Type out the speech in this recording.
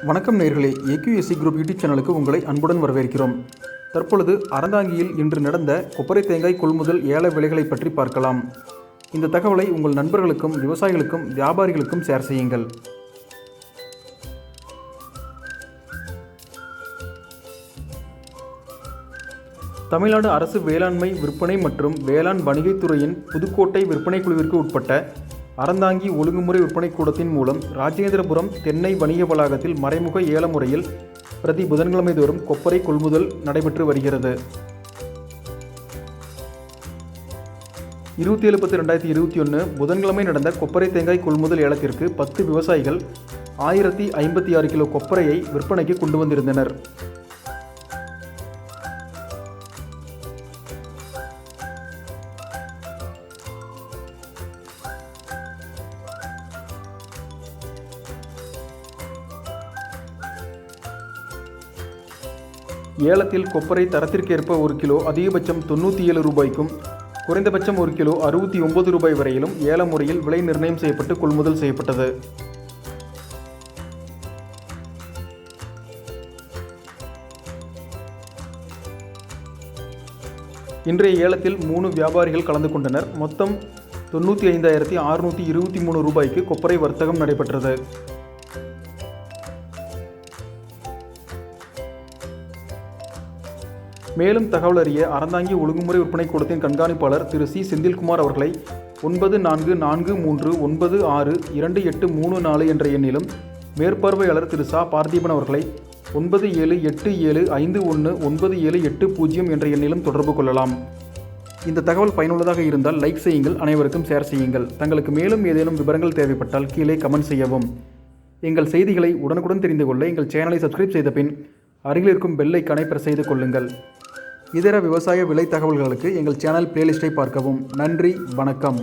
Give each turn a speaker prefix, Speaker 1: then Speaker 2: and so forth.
Speaker 1: வணக்கம் நேர்களே. AQSC group YouTube சேனலுக்கு உங்களை அன்புடன் வரவேற்கிறோம். தற்பொழுது அறந்தாங்கியில் இன்று நடந்த கொப்பரை தேங்காய் கொள்முதல் ஏல விலைகளை பற்றி பார்க்கலாம். இந்த தகவலை உங்கள் நண்பர்களுக்கும் விவசாயிகளுக்கும் வியாபாரிகளுக்கும் ஷேர் செய்யுங்கள். தமிழ்நாடு அரசு வேளாண்மை விற்பனை மற்றும் வேளாண் வணிகத்துறையின் புதுக்கோட்டை விற்பனை குழுவிற்கு உட்பட்ட அறந்தாங்கி ஒழுங்குமுறை விற்பனை கூடத்தின் மூலம் ராஜேந்திரபுரம் தென்னை வணிக வளாகத்தில் மறைமுக ஏல முறையில் பிரதி புதன்கிழமை தோறும் கொப்பரை கொள்முதல் நடைபெற்று வருகிறது. இருபத்தி ஏழு பத்து ரெண்டாயிரத்தி இருபத்தி ஒன்று புதன்கிழமை நடந்த கொப்பரை தேங்காய் கொள்முதல் ஏலத்திற்கு பத்து விவசாயிகள் ஆயிரத்தி ஐம்பத்தி ஆறு கிலோ கொப்பரையை விற்பனைக்கு கொண்டு வந்திருந்தனர். ஏலத்தில் கொப்பரை தரத்திற்கேற்ப ஒரு கிலோ அதிகபட்சம் தொண்ணூற்றி ஏழு ரூபாய்க்கும் குறைந்தபட்சம் ஒரு கிலோ அறுபத்தி ஒன்பது ரூபாய் வரையிலும் ஏல முறையில் விலை நிர்ணயம் செய்யப்பட்டு கொள்முதல் செய்யப்பட்டது. இன்றைய ஏலத்தில் மூணு வியாபாரிகள் கலந்து கொண்டனர். மொத்தம் தொண்ணூற்றி ஐந்தாயிரத்தி அறுநூற்றி இருபத்தி மூணு ரூபாய்க்கு கொப்பரை வர்த்தகம் நடைபெற்றது. மேலும் தகவல் அறிய அறந்தாங்கி ஒழுங்குமுறை விற்பனை கூடத்தின் கண்காணிப்பாளர் திரு சி. செந்தில்குமார் அவர்களை ஒன்பது நான்கு நான்கு மூன்று ஒன்பது ஆறு இரண்டு எட்டு மூணு நாலு என்ற எண்ணிலும் மேற்பார்வையாளர் திரு சா. பார்த்திபன் அவர்களை ஒன்பது ஏழு எட்டு ஏழு ஐந்து ஒன்று ஒன்பது ஏழு எட்டு பூஜ்ஜியம் என்ற எண்ணிலும் தொடர்பு கொள்ளலாம். இந்த தகவல் பயனுள்ளதாக இருந்தால் லைக் செய்யுங்கள் அனைவருக்கும் ஷேர் செய்யுங்கள். தங்களுக்கு மேலும் ஏதேனும் விவரங்கள் தேவைப்பட்டால் கீழே கமெண்ட் செய்யவும். எங்கள் செய்திகளை உடனுக்குடன் தெரிந்து கொள்ள எங்கள் சேனலை சப்ஸ்கிரைப் செய்த பின் அருகில் இருக்கும் பெல்லை ஐக்கானை பிரஸ் செய்து கொள்ளுங்கள். இதர விவசாய விலை தகவல்களுக்கு எங்கள் சேனல் பிளேலிஸ்ட்டை பார்க்கவும். நன்றி வணக்கம்.